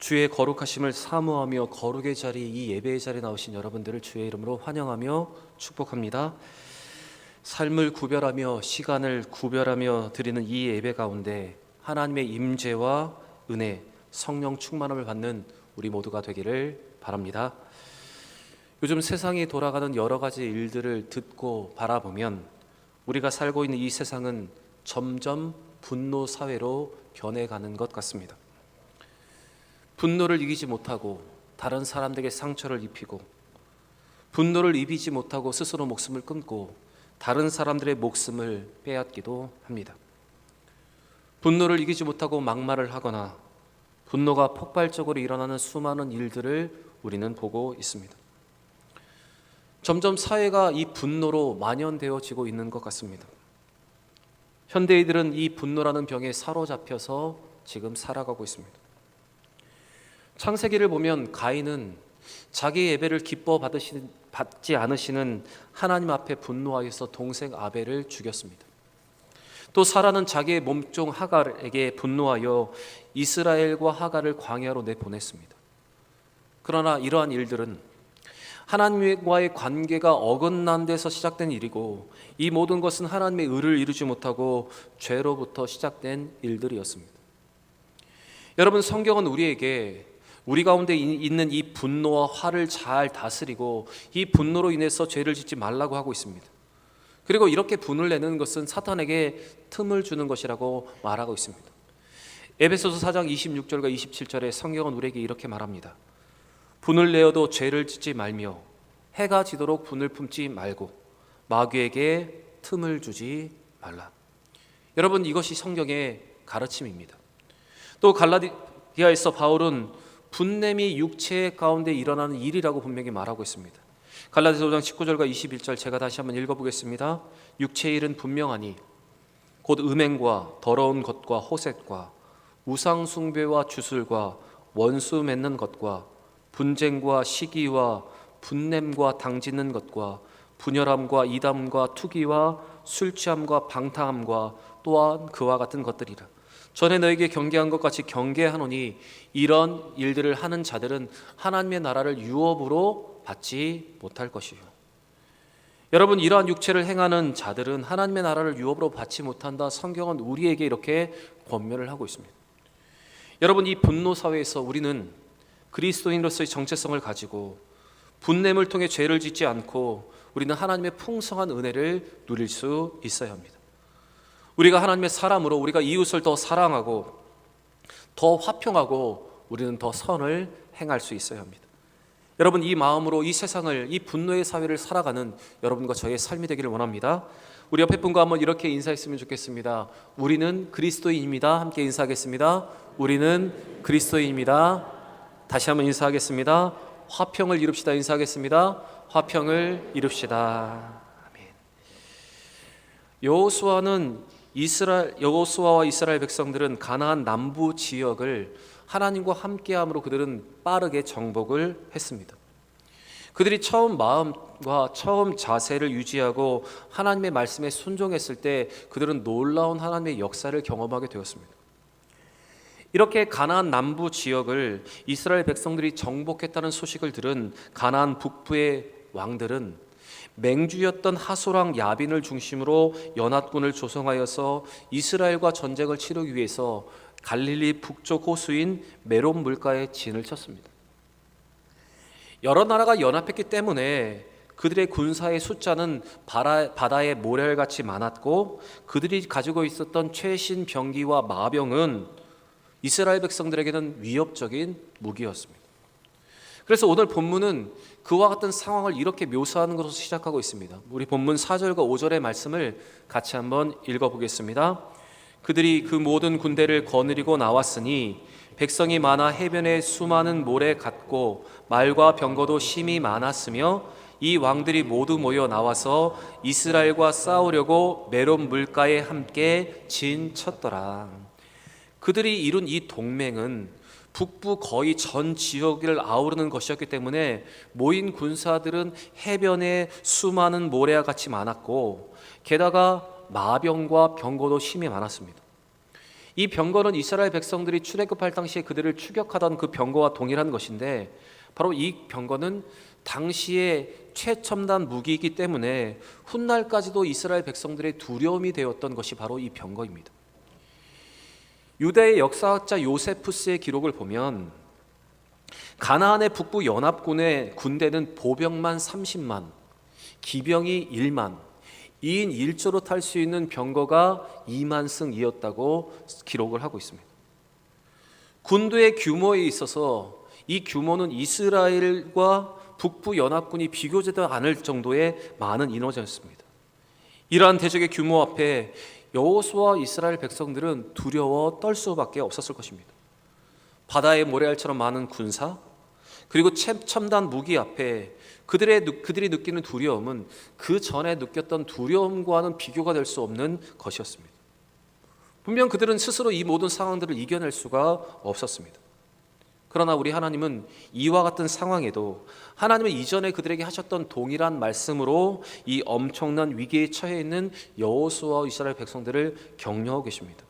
주의 거룩하심을 사모하며 거룩의 자리 이 예배의 자리에 나오신 여러분들을 주의 이름으로 환영하며 축복합니다. 삶을 구별하며 시간을 구별하며 드리는 이 예배 가운데 하나님의 임재와 은혜, 성령 충만함을 받는 우리 모두가 되기를 바랍니다. 요즘 세상이 돌아가는 여러 가지 일들을 듣고 바라보면 우리가 살고 있는 이 세상은 점점 분노 사회로 변해가는 것 같습니다. 분노를 이기지 못하고 다른 사람들에게 상처를 입히고 분노를 이기지 못하고 스스로 목숨을 끊고 다른 사람들의 목숨을 빼앗기도 합니다. 분노를 이기지 못하고 막말을 하거나 분노가 폭발적으로 일어나는 수많은 일들을 우리는 보고 있습니다. 점점 사회가 이 분노로 만연되어지고 있는 것 같습니다. 현대인들은 이 분노라는 병에 사로잡혀서 지금 살아가고 있습니다. 창세기를 보면 가인은 자기 예배를 기뻐 받으시, 받지 않으시는 하나님 앞에 분노하여서 동생 아벨을 죽였습니다. 또 사라는 자기의 몸종 하갈에게 분노하여 이스라엘과 하갈을 광야로 내보냈습니다. 그러나 이러한 일들은 하나님과의 관계가 어긋난 데서 시작된 일이고 이 모든 것은 하나님의 의를 이루지 못하고 죄로부터 시작된 일들이었습니다. 여러분 성경은 우리에게 우리 가운데 있는 이 분노와 화를 잘 다스리고 이 분노로 인해서 죄를 짓지 말라고 하고 있습니다. 그리고 이렇게 분을 내는 것은 사탄에게 틈을 주는 것이라고 말하고 있습니다. 에베소서 4장 26절과 27절에 성경은 우리에게 이렇게 말합니다. 분을 내어도 죄를 짓지 말며 해가 지도록 분을 품지 말고 마귀에게 틈을 주지 말라. 여러분 이것이 성경의 가르침입니다. 또 갈라디아에서 바울은 분냄이 육체 가운데 일어나는 일이라고 분명히 말하고 있습니다. 갈라디아서 5장 19절과 21절 제가 다시 한번 읽어보겠습니다. 육체의 일은 분명하니 곧 음행과 더러운 것과 호색과 우상 숭배와 주술과 원수 맺는 것과 분쟁과 시기와 분냄과 당짓는 것과 분열함과 이담과 투기와 술 취함과 방탕함과 또한 그와 같은 것들이라. 전에 너에게 경계한 것 같이 경계하노니 이런 일들을 하는 자들은 하나님의 나라를 유업으로 받지 못할 것이요. 여러분 이러한 육체를 행하는 자들은 하나님의 나라를 유업으로 받지 못한다. 성경은 우리에게 이렇게 권면을 하고 있습니다. 여러분 이 분노 사회에서 우리는 그리스도인으로서의 정체성을 가지고 분냄을 통해 죄를 짓지 않고 우리는 하나님의 풍성한 은혜를 누릴 수 있어야 합니다. 우리가 하나님의 사람으로 우리가 이웃을 더 사랑하고 더 화평하고 우리는 더 선을 행할 수 있어야 합니다. 여러분 이 마음으로 이 세상을 이 분노의 사회를 살아가는 여러분과 저의 삶이 되기를 원합니다. 우리 옆에 분과 한번 이렇게 인사했으면 좋겠습니다. 우리는 그리스도인입니다. 함께 인사하겠습니다. 우리는 그리스도인입니다. 다시 한번 인사하겠습니다. 화평을 이룹시다. 인사하겠습니다. 화평을 이룹시다. 아멘. 여호수아는 이스라엘 여호수아와 이스라엘 백성들은 가나안 남부 지역을 하나님과 함께함으로 그들은 빠르게 정복을 했습니다. 그들이 처음 마음과 처음 자세를 유지하고 하나님의 말씀에 순종했을 때 그들은 놀라운 하나님의 역사를 경험하게 되었습니다. 이렇게 가나안 남부 지역을 이스라엘 백성들이 정복했다는 소식을 들은 가나안 북부의 왕들은 맹주였던 하소랑 야빈을 중심으로 연합군을 조성하여서 이스라엘과 전쟁을 치르기 위해서 갈릴리 북쪽 호수인 메론 물가에 진을 쳤습니다. 여러 나라가 연합했기 때문에 그들의 군사의 숫자는 바다의 모래알같이 많았고 그들이 가지고 있었던 최신 병기와 마병은 이스라엘 백성들에게는 위협적인 무기였습니다. 그래서 오늘 본문은 그와 같은 상황을 이렇게 묘사하는 것으로 시작하고 있습니다. 우리 본문 4절과 5절의 말씀을 같이 한번 읽어보겠습니다. 그들이 그 모든 군대를 거느리고 나왔으니 백성이 많아 해변에 수많은 모래 같고 말과 병거도 심히 많았으며 이 왕들이 모두 모여 나와서 이스라엘과 싸우려고 메론 물가에 함께 진쳤더라. 그들이 이룬 이 동맹은 북부 거의 전 지역을 아우르는 것이었기 때문에 모인 군사들은 해변에 수많은 모래와 같이 많았고 게다가 마병과 병거도 심히 많았습니다. 이 병거는 이스라엘 백성들이 출애굽할 당시에 그들을 추격하던 그 병거와 동일한 것인데 바로 이 병거는 당시의 최첨단 무기이기 때문에 훗날까지도 이스라엘 백성들의 두려움이 되었던 것이 바로 이 병거입니다. 유대의 역사학자 요세푸스의 기록을 보면 가나안의 북부 연합군의 군대는 보병만 30만, 기병이 1만, 2인 1조로 탈 수 있는 병거가 2만 승이었다고 기록을 하고 있습니다. 군대의 규모에 있어서 이 규모는 이스라엘과 북부 연합군이 비교되지 않을 정도의 많은 인원이었습니다. 이러한 대적의 규모 앞에 여호수아 이스라엘 백성들은 두려워 떨 수밖에 없었을 것입니다. 바다의 모래알처럼 많은 군사 그리고 첨단 무기 앞에 그들의 그들이 느끼는 두려움은 그 전에 느꼈던 두려움과는 비교가 될 수 없는 것이었습니다. 분명 그들은 스스로 이 모든 상황들을 이겨낼 수가 없었습니다. 그러나 우리 하나님은 이와 같은 상황에도 하나님은 이전에 그들에게 하셨던 동일한 말씀으로 이 엄청난 위기에 처해 있는 여호수아 이스라엘 백성들을 격려하고 계십니다.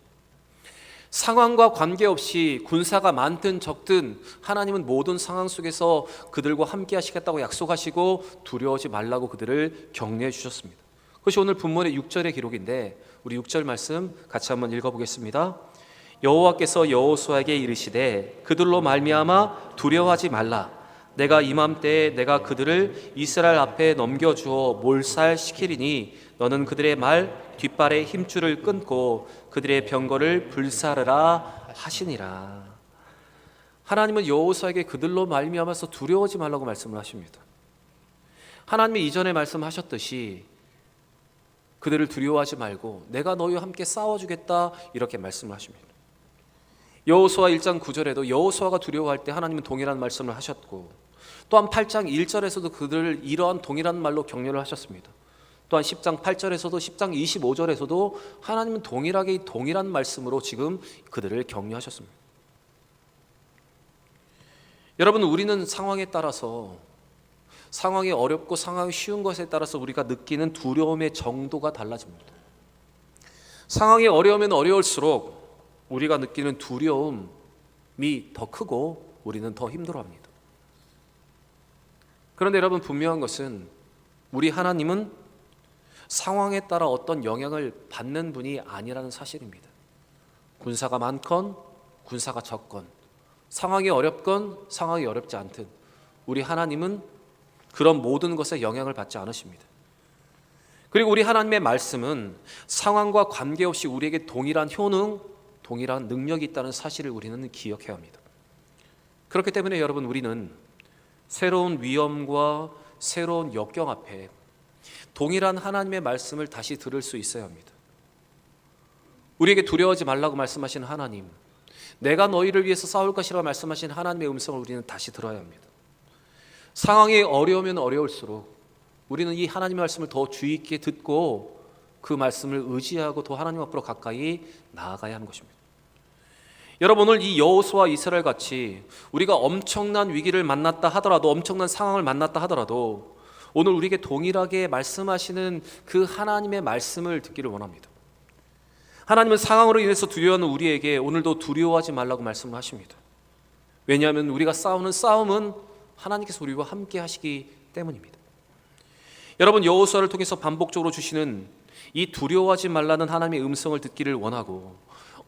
상황과 관계없이 군사가 많든 적든 하나님은 모든 상황 속에서 그들과 함께 하시겠다고 약속하시고 두려워하지 말라고 그들을 격려해 주셨습니다. 그것이 오늘 본문의 6절의 기록인데 우리 6절 말씀 같이 한번 읽어 보겠습니다. 여호와께서 여호수아에게 이르시되 그들로 말미암아 두려워하지 말라. 내가 이맘때에 내가 그들을 이스라엘 앞에 넘겨 주어 몰살시키리니 너는 그들의 말 뒷발의 힘줄을 끊고 그들의 병거를 불사르라 하시니라. 하나님은 여호수아에게 그들로 말미암아서 두려워하지 말라고 말씀을 하십니다. 하나님이 이전에 말씀하셨듯이 그들을 두려워하지 말고 내가 너희와 함께 싸워주겠다 이렇게 말씀을 하십니다 여호수아 1장 9절에도 여호수아가 두려워할 때 하나님은 동일한 말씀을 하셨고 또한 8장 1절에서도 그들을 이러한 동일한 말로 격려를 하셨습니다. 또한 10장 8절에서도 10장 25절에서도 하나님은 동일하게 동일한 말씀으로 지금 그들을 격려하셨습니다. 여러분 우리는 상황에 따라서 상황이 어렵고 상황이 쉬운 것에 따라서 우리가 느끼는 두려움의 정도가 달라집니다. 상황이 어려우면 어려울수록 우리가 느끼는 두려움이 더 크고 우리는 더 힘들어합니다. 그런데 여러분 분명한 것은 우리 하나님은 상황에 따라 어떤 영향을 받는 분이 아니라는 사실입니다. 군사가 많건 군사가 적건 상황이 어렵건 상황이 어렵지 않든 우리 하나님은 그런 모든 것에 영향을 받지 않으십니다. 그리고 우리 하나님의 말씀은 상황과 관계없이 우리에게 동일한 효능, 동일한 능력이 있다는 사실을 우리는 기억해야 합니다. 그렇기 때문에 여러분 우리는 새로운 위험과 새로운 역경 앞에 동일한 하나님의 말씀을 다시 들을 수 있어야 합니다. 우리에게 두려워하지 말라고 말씀하신 하나님, 내가 너희를 위해서 싸울 것이라고 말씀하신 하나님의 음성을 우리는 다시 들어야 합니다. 상황이 어려우면 어려울수록 우리는 이 하나님의 말씀을 더 주의 있게 듣고 그 말씀을 의지하고 더 하나님 앞으로 가까이 나아가야 하는 것입니다. 여러분 오늘 이 여호수아 이스라엘 같이 우리가 엄청난 위기를 만났다 하더라도 엄청난 상황을 만났다 하더라도 오늘 우리에게 동일하게 말씀하시는 그 하나님의 말씀을 듣기를 원합니다. 하나님은 상황으로 인해서 두려워하는 우리에게 오늘도 두려워하지 말라고 말씀을 하십니다. 왜냐하면 우리가 싸우는 싸움은 하나님께서 우리와 함께 하시기 때문입니다. 여러분 여호수아를 통해서 반복적으로 주시는 이 두려워하지 말라는 하나님의 음성을 듣기를 원하고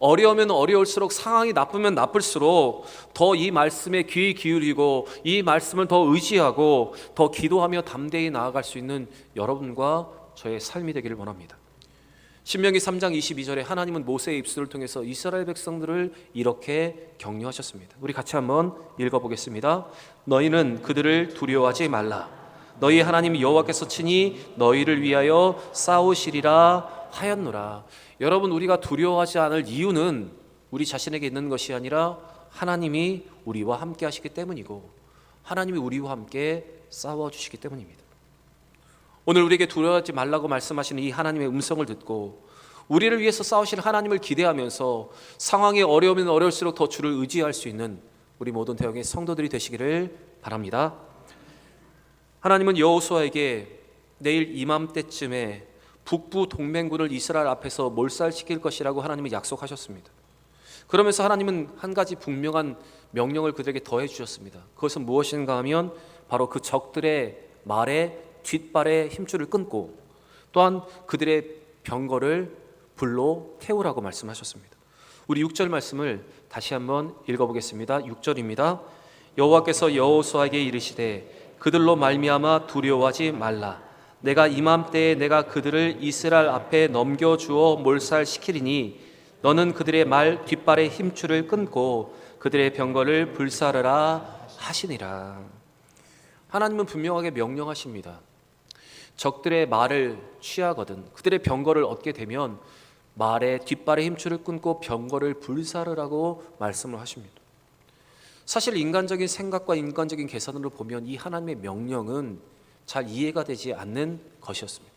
어려우면 어려울수록 상황이 나쁘면 나쁠수록 더 이 말씀에 귀 기울이고 이 말씀을 더 의지하고 더 기도하며 담대히 나아갈 수 있는 여러분과 저의 삶이 되기를 원합니다. 신명기 3장 22절에 하나님은 모세의 입술을 통해서 이스라엘 백성들을 이렇게 격려하셨습니다. 우리 같이 한번 읽어 보겠습니다. 너희는 그들을 두려워하지 말라. 너희 하나님 여호와께서 친히 너희를 위하여 싸우시리라 하였노라. 여러분 우리가 두려워하지 않을 이유는 우리 자신에게 있는 것이 아니라 하나님이 우리와 함께 하시기 때문이고 하나님이 우리와 함께 싸워 주시기 때문입니다. 오늘 우리에게 두려워하지 말라고 말씀하시는 이 하나님의 음성을 듣고 우리를 위해서 싸우실 하나님을 기대하면서 상황이 어려우면 어려울수록 더 주를 의지할 수 있는 우리 모든 대형의 성도들이 되시기를 바랍니다. 하나님은 여호수아에게 내일 이맘때쯤에 북부 동맹군을 이스라엘 앞에서 몰살시킬 것이라고 하나님이 약속하셨습니다. 그러면서 하나님은 한 가지 분명한 명령을 그들에게 더해 주셨습니다. 그것은 무엇인가 하면 바로 그 적들의 말에 뒷발에 힘줄을 끊고 또한 그들의 병거를 불로 태우라고 말씀하셨습니다. 우리 6절 말씀을 다시 한번 읽어보겠습니다. 6절입니다. 여호와께서 여호수아에게 이르시되 그들로 말미암아 두려워하지 말라. 내가 이맘때에 내가 그들을 이스라엘 앞에 넘겨 주어 몰살시키리니 너는 그들의 말 뒷발에 힘줄을 끊고 그들의 병거를 불사르라 하시니라. 하나님은 분명하게 명령하십니다. 적들의 말을 취하거든 그들의 병거를 얻게 되면 말의 뒷발에 힘줄을 끊고 병거를 불사르라고 말씀을 하십니다. 사실 인간적인 생각과 인간적인 계산으로 보면 이 하나님의 명령은 잘 이해가 되지 않는 것이었습니다.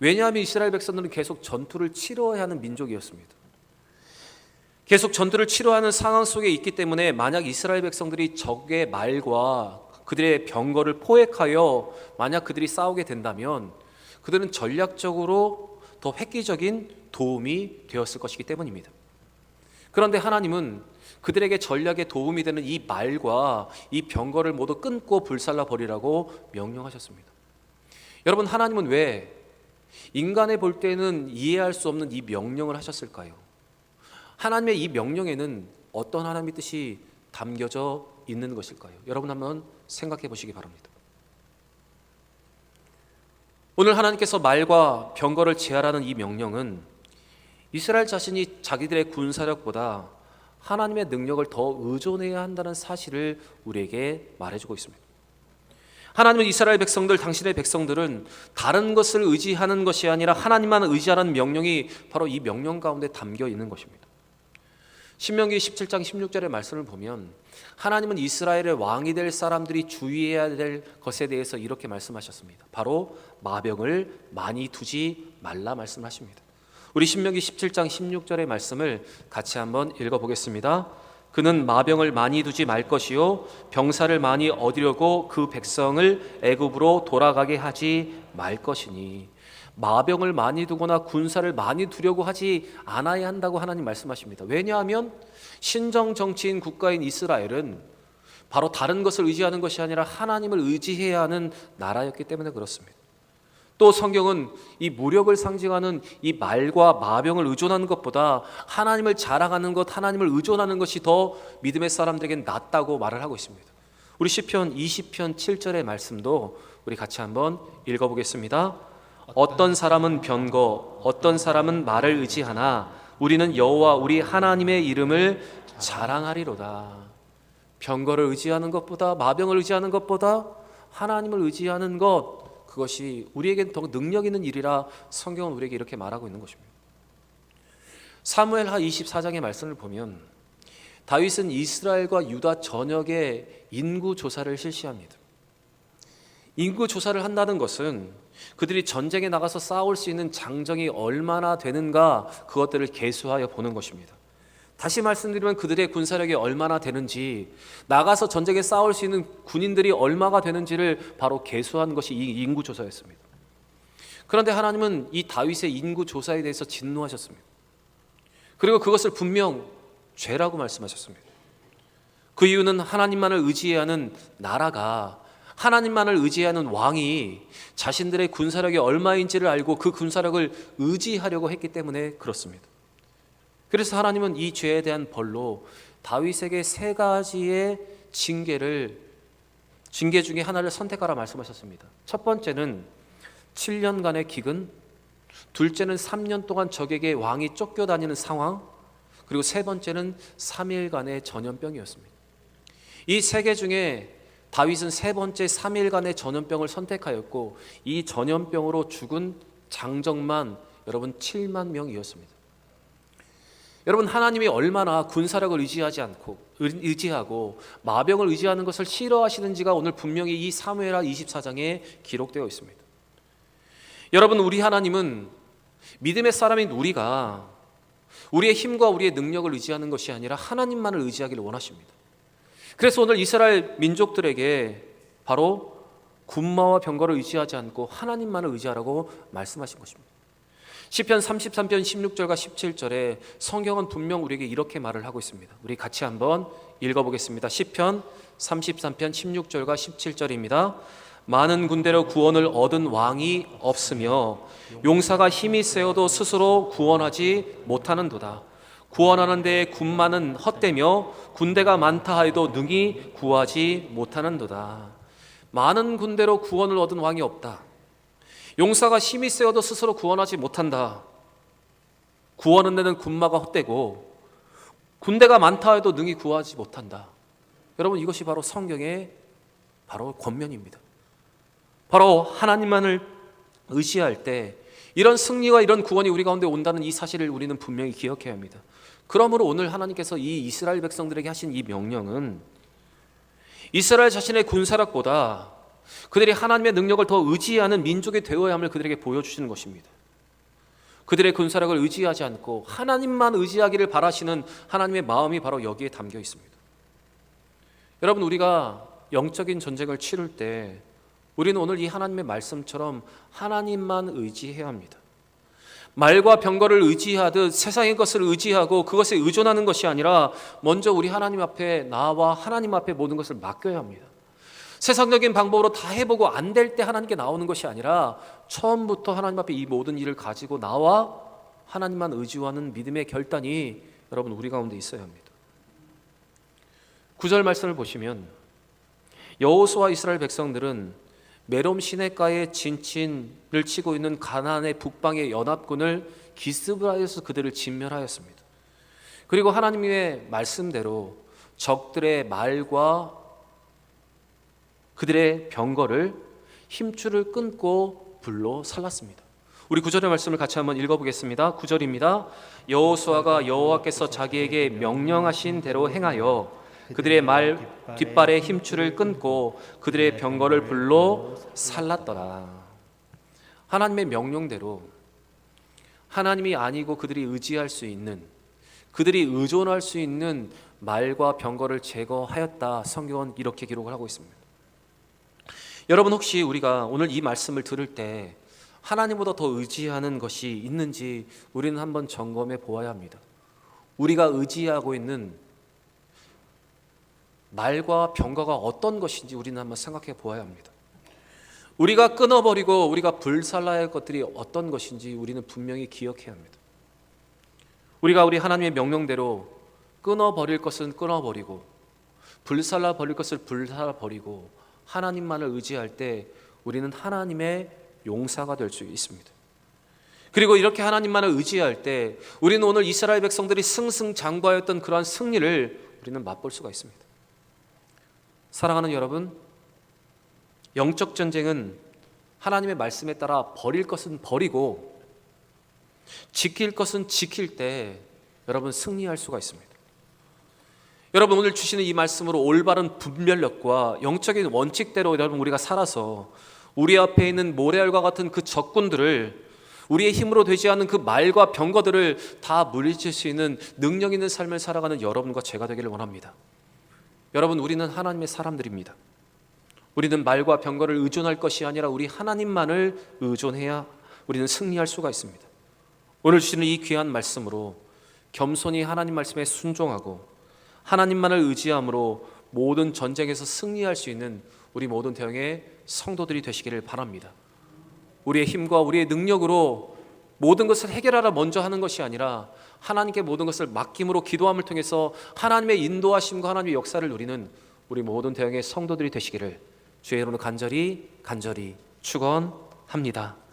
왜냐하면 이스라엘 백성들은 계속 전투를 치러야 하는 민족이었습니다. 계속 전투를 치러하는 상황 속에 있기 때문에 만약 이스라엘 백성들이 적의 말과 그들의 병거를 포획하여 만약 그들이 싸우게 된다면 그들은 전략적으로 더 획기적인 도움이 되었을 것이기 때문입니다. 그런데 하나님은 그들에게 전략에 도움이 되는 이 말과 이 병거를 모두 끊고 불살라 버리라고 명령하셨습니다. 여러분 하나님은 왜 인간의 볼 때는 이해할 수 없는 이 명령을 하셨을까요? 하나님의 이 명령에는 어떤 하나님의 뜻이 담겨져 있는 것일까요? 여러분 한번 생각해 보시기 바랍니다. 오늘 하나님께서 말과 병거를 제하라는 이 명령은 이스라엘 자신이 자기들의 군사력보다 하나님의 능력을 더 의존해야 한다는 사실을 우리에게 말해주고 있습니다. 하나님은 이스라엘 백성들, 당신의 백성들은 다른 것을 의지하는 것이 아니라 하나님만 의지하는 명령이 바로 이 명령 가운데 담겨 있는 것입니다. 신명기 17장 16절의 말씀을 보면 하나님은 이스라엘의 왕이 될 사람들이 주의해야 될 것에 대해서 이렇게 말씀하셨습니다. 바로 마병을 많이 두지 말라 말씀하십니다. 우리 신명기 17장 16절의 말씀을 같이 한번 읽어 보겠습니다. 그는 마병을 많이 두지 말 것이요 병사를 많이 얻으려고 그 백성을 애굽으로 돌아가게 하지 말 것이니 마병을 많이 두거나 군사를 많이 두려고 하지 않아야 한다고 하나님 말씀하십니다. 왜냐하면 신정 정치인 국가인 이스라엘은 바로 다른 것을 의지하는 것이 아니라 하나님을 의지해야 하는 나라였기 때문에 그렇습니다. 또 성경은 이 무력을 상징하는 이 말과 마병을 의존하는 것보다 하나님을 자랑하는 것, 하나님을 의존하는 것이 더 믿음의 사람들에겐 낫다고 말을 하고 있습니다. 우리 시편 20편 7절의 말씀도 우리 같이 한번 읽어 보겠습니다. 어떤 사람은 변거, 어떤 사람은 말을 의지하나 우리는 여호와 우리 하나님의 이름을 자랑하리로다. 병거를 의지하는 것보다 마병을 의지하는 것보다 하나님을 의지하는 것 그것이 우리에겐 더 능력 있는 일이라 성경은 우리에게 이렇게 말하고 있는 것입니다. 사무엘하 24장의 말씀을 보면 다윗은 이스라엘과 유다 전역의 인구 조사를 실시합니다. 인구 조사를 한다는 것은 그들이 전쟁에 나가서 싸울 수 있는 장정이 얼마나 되는가 그것들을 계수하여 보는 것입니다. 다시 말씀드리면 그들의 군사력이 얼마나 되는지 나가서 전쟁에 싸울 수 있는 군인들이 얼마가 되는지를 바로 계수한 것이 이 인구 조사였습니다. 그런데 하나님은 이 다윗의 인구 조사에 대해서 진노하셨습니다. 그리고 그것을 분명 죄라고 말씀하셨습니다. 그 이유는 하나님만을 의지하는 나라가 하나님만을 의지하는 왕이 자신들의 군사력이 얼마인지를 알고 그 군사력을 의지하려고 했기 때문에 그렇습니다. 그래서 하나님은 이 죄에 대한 벌로 다윗에게 세 가지의 징계를 징계 중에 하나를 선택하라 말씀하셨습니다. 첫 번째는 7년간의 기근, 둘째는 3년 동안 적에게 왕이 쫓겨다니는 상황, 그리고 세 번째는 3일간의 전염병이었습니다. 이 세 개 중에 다윗은 세 번째 3일간의 전염병을 선택하였고 이 전염병으로 죽은 장정만 여러분 7만 명이었습니다. 여러분 하나님이 얼마나 군사력을 의지하지 않고 의지하고 마병을 의지하는 것을 싫어하시는지가 오늘 분명히 이 사무엘하 24장에 기록되어 있습니다. 여러분 우리 하나님은 믿음의 사람인 우리가 우리의 힘과 우리의 능력을 의지하는 것이 아니라 하나님만을 의지하기를 원하십니다. 그래서 오늘 이스라엘 민족들에게 바로 군마와 병거를 의지하지 않고 하나님만을 의지하라고 말씀하신 것입니다. 시편 33편 16절과 17절에 성경은 분명 우리에게 이렇게 말을 하고 있습니다. 우리 같이 한번 읽어보겠습니다. 시편 33편 16절과 17절입니다. 많은 군대로 구원을 얻은 왕이 없으며 용사가 힘이 세어도 스스로 구원하지 못하는도다. 구원하는 데에 군마는 헛되며 군대가 많다 하여도 능히 구하지 못하는도다. 많은 군대로 구원을 얻은 왕이 없다. 용사가 힘이 세어도 스스로 구원하지 못한다. 구원은 데는 군마가 헛되고 군대가 많다 해도 능히 구하지 못한다. 여러분 이것이 바로 성경의 바로 권면입니다. 바로 하나님만을 의지할 때 이런 승리와 이런 구원이 우리 가운데 온다는 이 사실을 우리는 분명히 기억해야 합니다. 그러므로 오늘 하나님께서 이 이스라엘 백성들에게 하신 이 명령은 이스라엘 자신의 군사력보다 그들이 하나님의 능력을 더 의지하는 민족이 되어야 함을 그들에게 보여주시는 것입니다. 그들의 군사력을 의지하지 않고 하나님만 의지하기를 바라시는 하나님의 마음이 바로 여기에 담겨 있습니다. 여러분 우리가 영적인 전쟁을 치룰 때 우리는 오늘 이 하나님의 말씀처럼 하나님만 의지해야 합니다. 말과 병거를 의지하듯 세상의 것을 의지하고 그것에 의존하는 것이 아니라 먼저 우리 하나님 앞에 나와 하나님 앞에 모든 것을 맡겨야 합니다. 세상적인 방법으로 다 해보고 안 될 때 하나님께 나오는 것이 아니라 처음부터 하나님 앞에 이 모든 일을 가지고 나와 하나님만 의지하는 믿음의 결단이 여러분 우리 가운데 있어야 합니다. 구절 말씀을 보시면 여호수아 이스라엘 백성들은 메롬 시내가에 진친을 치고 있는 가나안의 북방의 연합군을 기스브라에서 그들을 진멸하였습니다. 그리고 하나님의 말씀대로 적들의 말과 그들의 병거를 힘줄을 끊고 불로 살랐습니다. 우리 구절의 말씀을 같이 한번 읽어보겠습니다. 구절입니다. 여호수아가 여호와께서 자기에게 명령하신 대로 행하여 그들의 말 뒷발의 힘줄을 끊고 그들의 병거를 불로 살랐더라. 하나님의 명령대로 하나님이 아니고 그들이 의지할 수 있는 그들이 의존할 수 있는 말과 병거를 제거하였다. 성경은 이렇게 기록을 하고 있습니다. 여러분 혹시 우리가 오늘 이 말씀을 들을 때 하나님보다 더 의지하는 것이 있는지 우리는 한번 점검해 보아야 합니다. 우리가 의지하고 있는 말과 병거가 어떤 것인지 우리는 한번 생각해 보아야 합니다. 우리가 끊어버리고 우리가 불살라야 할 것들이 어떤 것인지 우리는 분명히 기억해야 합니다. 우리가 우리 하나님의 명령대로 끊어버릴 것은 끊어버리고 불살라 버릴 것을 불살라 버리고 하나님만을 의지할 때 우리는 하나님의 용사가 될 수 있습니다. 그리고 이렇게 하나님만을 의지할 때 우리는 오늘 이스라엘 백성들이 승승장구하였던 그러한 승리를 우리는 맛볼 수가 있습니다. 사랑하는 여러분, 영적 전쟁은 하나님의 말씀에 따라 버릴 것은 버리고 지킬 것은 지킬 때 여러분 승리할 수가 있습니다. 여러분 오늘 주시는 이 말씀으로 올바른 분별력과 영적인 원칙대로 여러분 우리가 살아서 우리 앞에 있는 모래알과 같은 그 적군들을 우리의 힘으로 되지 않는 그 말과 병거들을 다 물리칠 수 있는 능력 있는 삶을 살아가는 여러분과 제가 되기를 원합니다. 여러분 우리는 하나님의 사람들입니다. 우리는 말과 병거를 의존할 것이 아니라 우리 하나님만을 의존해야 우리는 승리할 수가 있습니다. 오늘 주시는 이 귀한 말씀으로 겸손히 하나님 말씀에 순종하고 하나님만을 의지함으로 모든 전쟁에서 승리할 수 있는 우리 모든 대형의 성도들이 되시기를 바랍니다. 우리의 힘과 우리의 능력으로 모든 것을 해결하라 먼저 하는 것이 아니라 하나님께 모든 것을 맡김으로 기도함을 통해서 하나님의 인도하심과 하나님의 역사를 누리는 우리 모든 대형의 성도들이 되시기를 주의 이름으로 간절히 간절히 축원합니다.